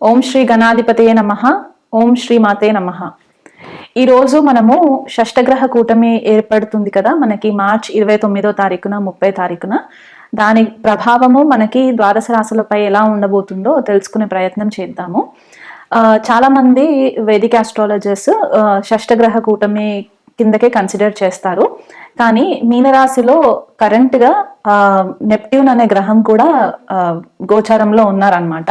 ఓం శ్రీ గణాధిపతయే నమ ఓం శ్రీ మాతే నమ. ఈరోజు మనము షష్టగ్రహ కూటమి ఏర్పడుతుంది కదా మనకి మార్చ్ ఇరవై తొమ్మిదో తారీఖున ముప్పై తారీఖున. దాని ప్రభావము మనకి ద్వాదశ రాశులపై ఎలా ఉండబోతుందో తెలుసుకునే ప్రయత్నం చేద్దాము. ఆ, చాలా మంది వేదిక ఆస్ట్రాలజర్స్ షష్టగ్రహ కూటమి కిందకే కన్సిడర్ చేస్తారు. కానీ మీనరాశిలో కరెంట్గా నెప్ట్యూన్ అనే గ్రహం కూడా ఆ, గోచారంలో ఉన్నారనమాట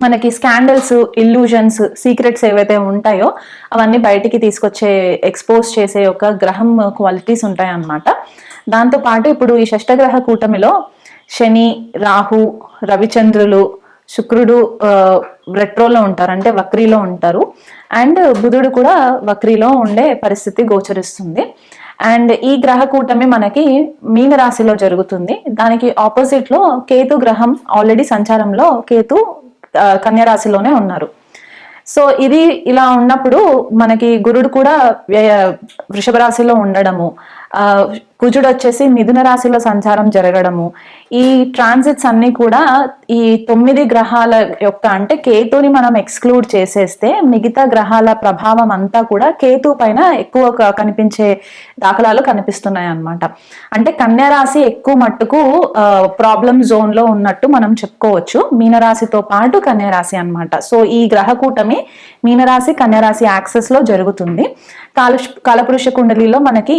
మనకి స్కాండల్స్ ఇల్యూజన్స్ సీక్రెట్స్ ఏవైతే ఉంటాయో అవన్నీ బయటికి తీసుకొచ్చే ఎక్స్పోజ్ చేసే ఒక గ్రహం క్వాలిటీస్ ఉంటాయి అన్నమాట దాంతో పాటు ఇప్పుడు ఈ షష్టగ్రహ కూటమిలో శని రాహు రవిచంద్రులు శుక్రుడు రెట్రోలో ఉంటారు. అంటే వక్రీలో ఉంటారు. అండ్ బుధుడు కూడా వక్రీలో ఉండే పరిస్థితి గోచరిస్తుంది. అండ్ ఈ గ్రహ కూటమి మనకి మీన రాశిలో జరుగుతుంది. దానికి ఆపోజిట్లో కేతు గ్రహం ఆల్రెడీ సంచారంలో కేతు ఆ, ఉన్నారు. సో ఇది ఇలా ఉన్నప్పుడు మనకి గురుడు కూడా వృషభ రాశిలో ఉండడము కుజుడు వచ్చేసి మిథున రాశిలో సంచారం జరగడము. ఈ ట్రాన్సిట్స్ అన్ని కూడా ఈ తొమ్మిది గ్రహాల యొక్క అంటే కేతుని మనం ఎక్స్క్లూడ్ చేసేస్తే మిగతా గ్రహాల ప్రభావం అంతా కూడా కేతు పైన ఎక్కువ కనిపించే దాఖలాలు కనిపిస్తున్నాయి అన్నమాట. అంటే కన్యా రాశి ఎక్కువ మట్టుకు ప్రాబ్లం జోన్లో ఉన్నట్టు మనం చెప్పుకోవచ్చు. మీనరాశితో పాటు కన్యా రాశి అన్నమాట. సో ఈ గ్రహ కూటమి మీనరాశి కన్యా రాశి యాక్సెస్లో జరుగుతుంది. కాల కాలపురుష కుండలిలో మనకి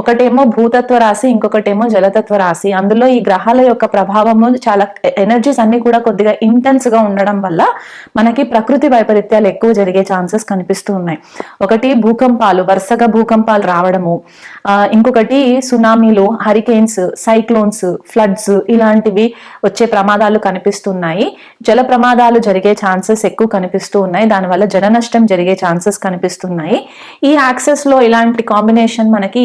ఒకటేమో భూతత్వ రాశి ఇంకొకటేమో జలతత్వ రాశి. అందులో ఈ గ్రహాల యొక్క ప్రభావము చాలా ఎనర్జీస్ అన్ని కూడా కొద్దిగా ఇంటెన్స్గా ఉండడం వల్ల మనకి ప్రకృతి వైపరీత్యాలు ఎక్కువ జరిగే ఛాన్సెస్ కనిపిస్తూ ఉన్నాయి. ఒకటి భూకంపాలు వరుసగా భూకంపాలు రావడము. ఇంకొకటి సునామీలు హరికేన్స్ సైక్లోన్స్ ఫ్లడ్స్ ఇలాంటివి వచ్చే ప్రమాదాలు కనిపిస్తున్నాయి. జల ప్రమాదాలు జరిగే ఛాన్సెస్ ఎక్కువ కనిపిస్తూ ఉన్నాయి. దానివల్ల జన నష్టం జరిగే ఛాన్సెస్ కనిపిస్తున్నాయి. ఈ యాక్సెస్లో ఇలాంటి కాంబినేషన్ మనకి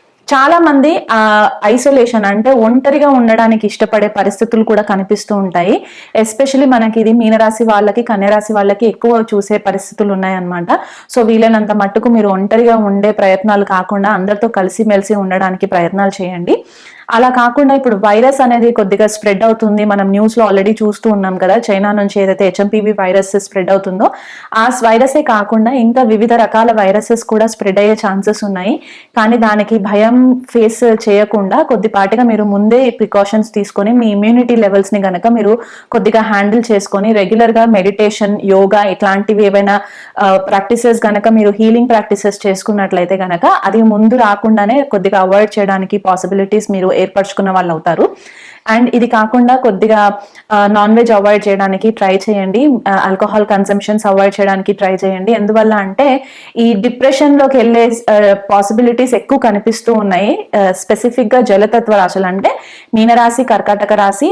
చాలా మంది ఐసోలేషన్ అంటే ఒంటరిగా ఉండడానికి ఇష్టపడే పరిస్థితులు కూడా కనిపిస్తూ ఉంటాయి. ఎస్పెషలీ మనకి ఇది మీనరాశి వాళ్ళకి కన్యరాశి వాళ్ళకి ఎక్కువ చూసే పరిస్థితులు ఉన్నాయన్నమాట. సో వీలైనంత మట్టుకు మీరు ఒంటరిగా ఉండే ప్రయత్నాలు కాకుండా అందరితో కలిసిమెలిసి ఉండడానికి ప్రయత్నాలు చేయండి. అలా కాకుండా ఇప్పుడు వైరస్ అనేది కొద్దిగా స్ప్రెడ్ అవుతుంది. మనం న్యూస్లో ఆల్రెడీ చూస్తూ ఉన్నాం కదా చైనా నుంచి ఏదైతే హెచ్ఎంపీవీ వైరస్ స్ప్రెడ్ అవుతుందో ఆ వైరసే కాకుండా ఇంకా వివిధ రకాల వైరసెస్ కూడా స్ప్రెడ్ అయ్యే ఛాన్సెస్ ఉన్నాయి. కానీ దానికి భయం ఫేస్ చేయకుండా కొద్దిపాటిగా మీరు ముందే ప్రికాషన్స్ తీసుకొని మీ ఇమ్యూనిటీ లెవెల్స్ని గనక మీరు కొద్దిగా హ్యాండిల్ చేసుకొని రెగ్యులర్గా మెడిటేషన్ యోగా ఇట్లాంటివి ఏవైనా ప్రాక్టీసెస్ గనక మీరు హీలింగ్ ప్రాక్టీసెస్ చేసుకున్నట్లయితే గనక అది ముందు రాకుండానే కొద్దిగా అవాయిడ్ చేయడానికి పాసిబిలిటీస్ మీరు ఏర్పరచుకున్న వాళ్ళు అవుతారు అండ్ ఇది కాకుండా కొద్దిగా నాన్ వెజ్ అవాయిడ్ చేయడానికి ట్రై చేయండి. ఆల్కహాల్ కన్సంప్షన్స్ అవాయిడ్ చేయడానికి ట్రై చేయండి. ఎందువల్ల అంటే ఈ డిప్రెషన్లోకి వెళ్ళే పాసిబిలిటీస్ ఎక్కువ కనిపిస్తూ ఉన్నాయి. స్పెసిఫిక్గా జలతత్వ రాశులు అంటే మీనరాశి కర్కాటక రాశి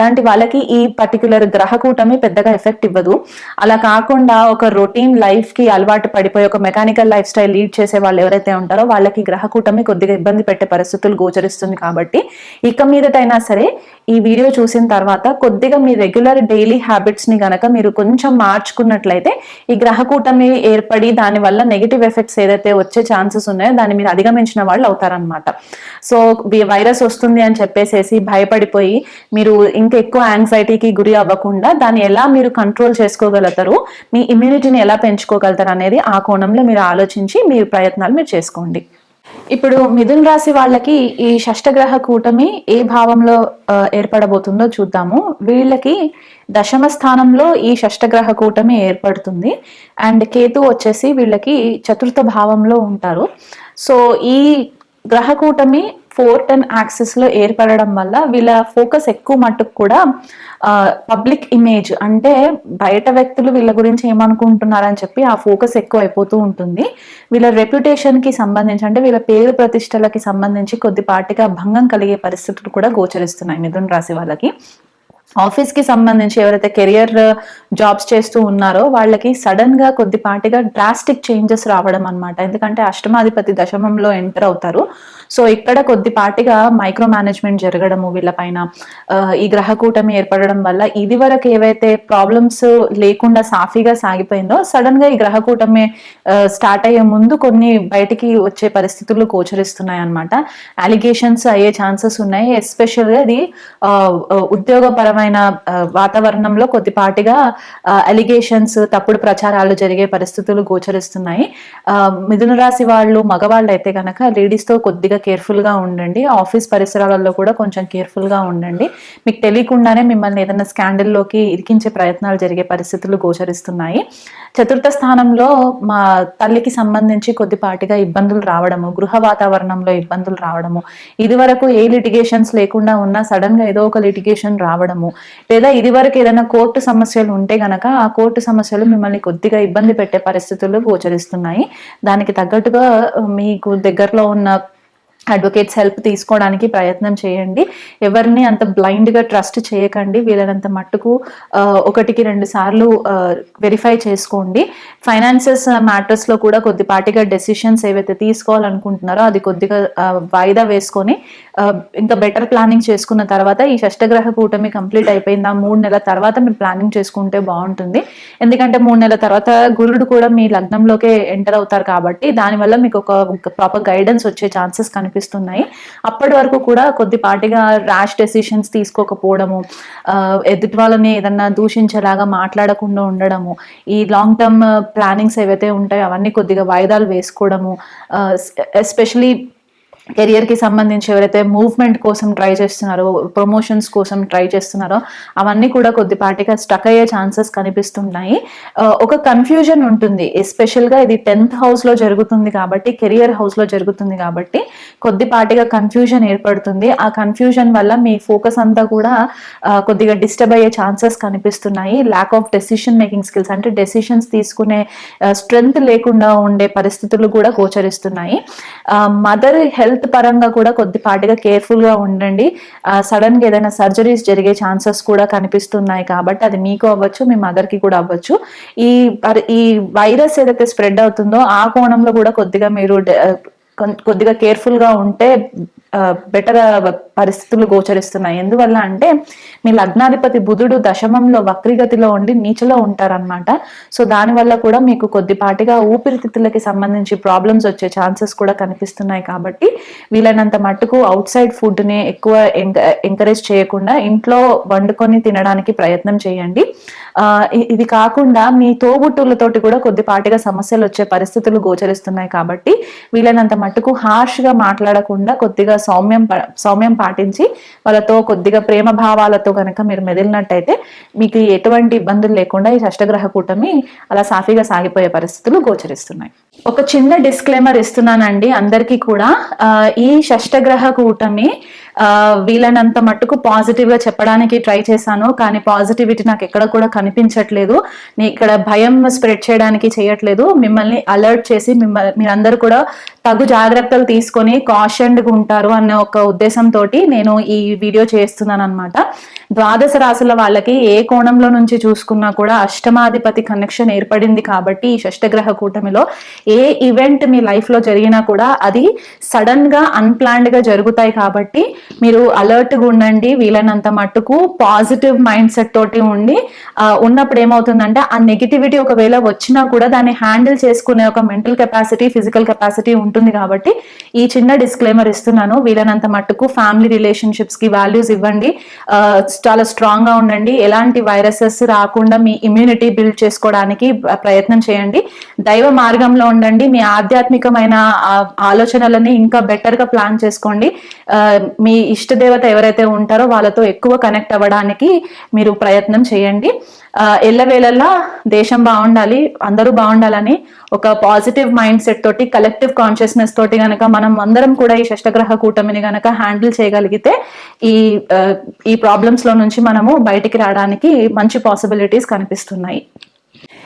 అలాంటి వాళ్ళకి ఈ పర్టికులర్ గ్రహ కూటమి పెద్దగా ఎఫెక్ట్ ఇవ్వదు. అలా కాకుండా ఒక రొటీన్ లైఫ్కి అలవాటు పడిపోయి ఒక మెకానికల్ లైఫ్ స్టైల్ లీడ్ చేసే వాళ్ళు ఎవరైతే ఉంటారో వాళ్ళకి గ్రహ కూటమి కొద్దిగా ఇబ్బంది పెట్టే పరిస్థితులు గోచరిస్తుంది కాబట్టి ఇక మీదటైనా సరే ఈ వీడియో చూసిన తర్వాత కొద్దిగా మీ రెగ్యులర్ డైలీ హ్యాబిట్స్ని గనక మీరు కొంచెం మార్చుకున్నట్లయితే ఈ గ్రహ కూటమి ఏర్పడి దాని వల్ల నెగిటివ్ ఎఫెక్ట్స్ ఏదైతే వచ్చే ఛాన్సెస్ ఉన్నాయో దాన్ని మీరు అధిగమించిన వాళ్ళు అవుతారనమాట సో వైరస్ వస్తుంది అని చెప్పేసేసి భయపడిపోయి మీరు ఇంకా ఎక్కువ యాంగ్జైటీకి గురి అవ్వకుండా దాన్ని ఎలా మీరు కంట్రోల్ చేసుకోగలుగుతారు మీ ఇమ్యూనిటీని ఎలా పెంచుకోగలుగుతారు అనేది ఆ కోణంలో మీరు ఆలోచించి మీ ప్రయత్నాలు మీరు చేసుకోండి. ఇప్పుడు మిథున్ రాశి వాళ్ళకి ఈ షష్టగ్రహ కూటమి ఏ భావంలో ఏర్పడబోతుందో చూద్దాము. వీళ్ళకి దశమ స్థానంలో ఈ షష్టగ్రహ కూటమి ఏర్పడుతుంది. అండ్ కేతు వచ్చేసి వీళ్ళకి చతుర్థ భావంలో ఉంటారు. సో ఈ గ్రహ కూటమి ఫోర్త్ అండ్ యాక్సిస్లో ఏర్పడడం వల్ల వీళ్ళ ఫోకస్ ఎక్కువ మట్టుకు కూడా పబ్లిక్ ఇమేజ్ అంటే బయట వ్యక్తులు వీళ్ళ గురించి ఏమనుకుంటున్నారని చెప్పి ఆ ఫోకస్ ఎక్కువ అయిపోతూ ఉంటుంది. వీళ్ళ రెప్యుటేషన్కి సంబంధించి అంటే వీళ్ళ పేరు ప్రతిష్టలకి సంబంధించి కొద్దిపాటిగా భంగం కలిగే పరిస్థితులు కూడా గోచరిస్తున్నాయి మిథున్ రాశి వాళ్ళకి. ఆఫీస్కి సంబంధించి ఎవరైతే కెరియర్ జాబ్స్ చేస్తూ ఉన్నారో వాళ్ళకి సడన్గా కొద్దిపాటిగా డ్రాస్టిక్ చేంజెస్ రావడం అన్నమాట. ఎందుకంటే అష్టమాధిపతి దశమంలో ఎంటర్ అవుతారు. సో ఇక్కడ కొద్దిపాటిగా మైక్రో మేనేజ్మెంట్ జరగడము వీళ్ళపైన ఈ గ్రహకూటమి ఏర్పడడం వల్ల ఇది వరకు ఏవైతే ప్రాబ్లమ్స్ లేకుండా సాఫీగా సాగిపోయిందో సడన్గా ఈ గ్రహకూటమి స్టార్ట్ అయ్యే ముందు కొన్ని బయటికి వచ్చే పరిస్థితులు గోచరిస్తున్నాయి అనమాట అలిగేషన్స్ అయ్యే ఛాన్సెస్ ఉన్నాయి. ఎస్పెషల్గా ఇది ఉద్యోగపరమైన ఆ, వాతావరణంలో కొద్దిపాటిగా అలిగేషన్స్ తప్పుడు ప్రచారాలు జరిగే పరిస్థితులు గోచరిస్తున్నాయి. మిథున రాశి వాళ్ళు మగవాళ్ళు అయితే కనుక లేడీస్తో కొద్దిగా కేర్ఫుల్గా ఉండండి. ఆఫీస్ పరిసరాలలో కూడా కొంచెం కేర్ఫుల్గా ఉండండి. మీకు తెలియకుండానే మిమ్మల్ని ఏదైనా స్కాండల్లోకి ఇరికించే ప్రయత్నాలు జరిగే పరిస్థితులు గోచరిస్తున్నాయి. చతుర్థ స్థానంలో మా తల్లికి సంబంధించి కొద్దిపాటిగా ఇబ్బందులు రావడము గృహ వాతావరణంలో ఇబ్బందులు రావడము ఇది వరకు ఏ లిటిగేషన్స్ లేకుండా ఉన్నా సడన్గా ఏదో ఒక లిటిగేషన్ రావడము లేదా ఇది వరకు ఏదైనా కోర్టు సమస్యలు ఉంటే గనక ఆ కోర్టు సమస్యలు మిమ్మల్ని కొద్దిగా ఇబ్బంది పెట్టే పరిస్థితులు గోచరిస్తున్నాయి. దానికి తగ్గట్టుగా మీకు దగ్గరలో ఉన్న అడ్వకేట్స్ హెల్ప్ తీసుకోవడానికి ప్రయత్నం చేయండి. ఎవరిని అంత బ్లైండ్గా ట్రస్ట్ చేయకండి. వీలైనంత మట్టుకు ఒకటికి రెండు సార్లు వెరిఫై చేసుకోండి. ఫైనాన్సెస్ మ్యాటర్స్లో కూడా కొద్దిపాటిగా డెసిషన్స్ ఏవైతే తీసుకోవాలనుకుంటున్నారో అది కొద్దిగా వాయిదా వేసుకొని ఇంకా బెటర్ ప్లానింగ్ చేసుకున్న తర్వాత ఈ షష్టగ్రహ కూటమి కంప్లీట్ అయిపోయింది. ఆ మూడు నెలల తర్వాత మీరు ప్లానింగ్ చేసుకుంటే బాగుంటుంది. ఎందుకంటే మూడు నెలల తర్వాత గురుడు కూడా మీ లగ్నంలోకే ఎంటర్ అవుతారు కాబట్టి దానివల్ల మీకు ఒక ప్రాపర్ గైడెన్స్ వచ్చే ఛాన్సెస్ కనిపి కనిపిస్తున్నాయి. అప్పటి వరకు కూడా కొద్దిపాటిగా ర్యాష్ డెసిషన్స్ తీసుకోకపోవడము ఆ, ఎదుటి వాళ్ళని ఏదన్నా దూషించేలాగా మాట్లాడకుండా ఉండడము ఈ లాంగ్ టర్మ్ ప్లానింగ్స్ ఏవైతే ఉంటాయో అవన్నీ కొద్దిగా వాయిదాలు వేసుకోవడము ఎస్పెషలీ కెరియర్కి సంబంధించి ఎవరైతే మూవ్మెంట్ కోసం ట్రై చేస్తున్నారో ప్రమోషన్స్ కోసం ట్రై చేస్తున్నారో అవన్నీ కూడా కొద్దిపాటిగా స్టక్ అయ్యే ఛాన్సెస్ కనిపిస్తున్నాయి ఒక కన్ఫ్యూజన్ ఉంటుంది. ఎస్పెషల్గా ఇది టెన్త్ హౌస్లో జరుగుతుంది కాబట్టి కెరియర్ హౌస్లో జరుగుతుంది కాబట్టి కొద్దిపాటిగా కన్ఫ్యూజన్ ఏర్పడుతుంది. ఆ కన్ఫ్యూజన్ వల్ల మీ ఫోకస్ అంతా కూడా కొద్దిగా డిస్టర్బ్ అయ్యే ఛాన్సెస్ కనిపిస్తున్నాయి. Lack of decision making skills అంటే డెసిషన్స్ తీసుకునే స్ట్రెంగ్త్ లేకుండా ఉండే పరిస్థితులు కూడా గోచరిస్తున్నాయి. మదర్ హెల్త్ పరంగా కూడా కొద్దిపాటిగా కేర్ఫుల్గా ఉండండి. సడన్గా ఏదైనా సర్జరీస్ జరిగే ఛాన్సెస్ కూడా కనిపిస్తున్నాయి కాబట్టి అది మీకు అవ్వచ్చు మీ మదర్కి కూడా అవ్వచ్చు. ఈ ఈ వైరస్ ఏదైతే స్ప్రెడ్ అవుతుందో ఆ కోణంలో కూడా కొద్దిగా మీరు కొద్దిగా కేర్ఫుల్గా ఉంటే బెటర్ పరిస్థితులు గోచరిస్తున్నాయి. ఎందువల్ల అంటే మీ లగ్నాధిపతి బుధుడు దశమంలో వక్రిగతిలో ఉండి నీచలో ఉంటారనమాట సో దానివల్ల కూడా మీకు కొద్దిపాటిగా ఊపిరితిత్తులకి సంబంధించి ప్రాబ్లమ్స్ వచ్చే ఛాన్సెస్ కూడా కనిపిస్తున్నాయి కాబట్టి వీలైనంత మట్టుకు అవుట్ సైడ్ ఫుడ్ని ఎక్కువ ఎంకరేజ్ చేయకుండా ఇంట్లో వండుకొని తినడానికి ప్రయత్నం చేయండి. ఇది కాకుండా మీ తోబుట్టులతోటి కూడా కొద్దిపాటిగా సమస్యలు వచ్చే పరిస్థితులు గోచరిస్తున్నాయి కాబట్టి వీలైనంత మట్టుకు హార్ష్ హార్ష్గా మాట్లాడకుండా కొద్దిగా సౌమ్యం ప- సౌమ్యం పాటించి వాళ్ళతో కొద్దిగా ప్రేమ భావాలతో కనుక మీరు మెదిలినట్టయితే మీకు ఎటువంటి ఇబ్బందులు లేకుండా ఈ షష్టగ్రహ కూటమి అలా సాఫీగా సాగిపోయే పరిస్థితులు గోచరిస్తున్నాయి. ఒక చిన్న డిస్క్లైమర్ ఇస్తున్నానండి. అందరికీ కూడా ఈ షష్టగ్రహ కూటమి వీలైనంత మట్టుకు పాజిటివ్గా చెప్పడానికి ట్రై చేశాను కానీ పాజిటివిటీ నాకు ఎక్కడ కూడా కనిపించట్లేదు. నీ ఇక్కడ భయం స్ప్రెడ్ చేయడానికి చేయట్లేదు. మిమ్మల్ని అలర్ట్ చేసి మిమ్మల్ని మీరందరూ కూడా తగు జాగ్రత్తలు తీసుకొని కాషన్డ్గా ఉంటారు అన్న ఒక ఉద్దేశంతో నేను ఈ వీడియో చేస్తున్నాను అనమాట ద్వాదశ రాశుల వాళ్ళకి ఏ కోణంలో నుంచి చూసుకున్నా కూడా అష్టమాధిపతి కనెక్షన్ ఏర్పడింది కాబట్టి ఈ షష్టగ్రహ కూటమిలో ఏ ఈవెంట్ మీ లైఫ్లో జరిగినా కూడా అది సడన్గా అన్ప్లాన్డ్గా జరుగుతాయి కాబట్టి మీరు అలర్ట్గా ఉండండి వీలైనంత మట్టుకు పాజిటివ్ మైండ్ సెట్ తోటి ఉండి ఉన్నప్పుడు ఏమవుతుందంటే ఆ నెగిటివిటీ ఒకవేళ వచ్చినా కూడా దాన్ని హ్యాండిల్ చేసుకునే ఒక మెంటల్ కెపాసిటీ ఫిజికల్ కెపాసిటీ ఉంటుంది కాబట్టి ఈ చిన్న డిస్క్లైమర్ ఇస్తున్నాను. వీలైనంత మట్టుకు ఫ్యామిలీ రిలేషన్షిప్స్కి వాల్యూస్ ఇవ్వండి. చాలా స్ట్రాంగ్గా ఉండండి. ఎలాంటి వైరసెస్ రాకుండా మీ ఇమ్యూనిటీ బిల్డ్ చేసుకోవడానికి ప్రయత్నం చేయండి. దైవ మార్గంలో ఉండండి. మీ ఆధ్యాత్మికమైన ఆలోచనలని ఇంకా బెటర్గా ప్లాన్ చేసుకోండి. మీ మీ ఇష్ట దేవత ఎవరైతే ఉంటారో వాళ్ళతో ఎక్కువ కనెక్ట్ అవ్వడానికి మీరు ప్రయత్నం చేయండి. ఆ, ఎల్లవేళలా దేశం బాగుండాలి అందరూ బాగుండాలని ఒక పాజిటివ్ మైండ్ సెట్ తోటి కలెక్టివ్ కాన్షియస్నెస్ తోటి గనక మనం అందరం కూడా ఈ షష్టగ్రహ కూటమిని గనక హ్యాండిల్ చేయగలిగితే ఈ ఈ ప్రాబ్లమ్స్లో నుంచి మనము బయటికి రావడానికి మంచి పాసిబిలిటీస్ కనిపిస్తున్నాయి.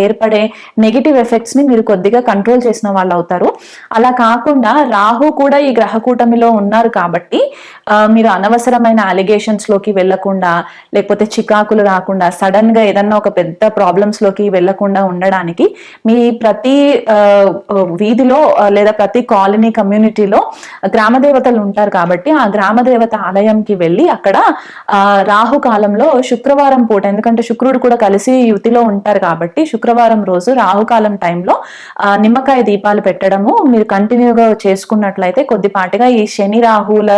ఏర్పడే నెగిటివ్ ఎఫెక్ట్స్ని మీరు కొద్దిగా కంట్రోల్ చేసిన వాళ్ళు అవుతారు. అలా కాకుండా రాహు కూడా ఈ గ్రహ కూటమిలో ఉన్నారు కాబట్టి ఆ, మీరు అనవసరమైన అలిగేషన్స్లోకి వెళ్ళకుండా లేకపోతే చికాకులు రాకుండా సడన్గా ఏదన్నా ఒక పెద్ద ప్రాబ్లమ్స్లోకి వెళ్ళకుండా ఉండడానికి మీ ప్రతి వీధిలో లేదా ప్రతి కాలనీ కమ్యూనిటీలో గ్రామ దేవతలు ఉంటారు కాబట్టి ఆ గ్రామ దేవత ఆలయంకి వెళ్ళి అక్కడ ఆ, రాహు కాలంలో శుక్రవారం పూట ఎందుకంటే శుక్రుడు కూడా కలిసి యుతిలో ఉంటారు కాబట్టి శుక్రవారం రోజు రాహుకాలం టైంలో నిమ్మకాయ దీపాలు పెట్టడము మీరు కంటిన్యూగా చేసుకున్నట్లయితే కొద్దిపాటిగా ఈ శని రాహువుల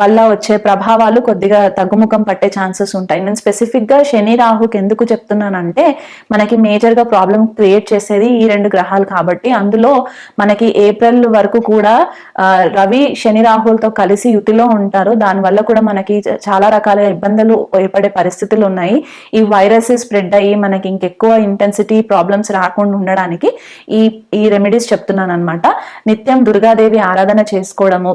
వల్ల వచ్చే ప్రభావాలు కొద్దిగా తగ్గుముఖం పట్టే ఛాన్సెస్ ఉంటాయి. నేను స్పెసిఫిక్గా శని రాహుకి ఎందుకు చెప్తున్నానంటే మనకి మేజర్గా ప్రాబ్లం క్రియేట్ చేసేది ఈ రెండు గ్రహాలు కాబట్టి అందులో మనకి ఏప్రిల్ వరకు కూడా రవి శని రాహులతో కలిసి యుతిలో ఉంటారు. దానివల్ల కూడా మనకి చాలా రకాల ఇబ్బందులు ఏర్పడే పరిస్థితులు ఉన్నాయి. ఈ వైరస్ స్ప్రెడ్ అయ్యి మనకి ఇంకెక్కువ ఇంటెన్సిటీ ప్రాబ్లమ్స్ రాకుండా ఉండడానికి ఈ ఈ రెమెడీస్ చెప్తున్నాను అనమాట నిత్యం దుర్గాదేవి ఆరాధన చేసుకోవడము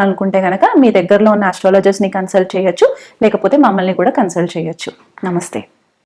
తెలుసుకోవాలనుకుంటే కనుక మీ దగ్గరలో ఉన్న ఆస్ట్రాలజర్స్ని కన్సల్ట్ చేయొచ్చు. లేకపోతే మమ్మల్ని కూడా కన్సల్ట్ చేయొచ్చు. నమస్తే.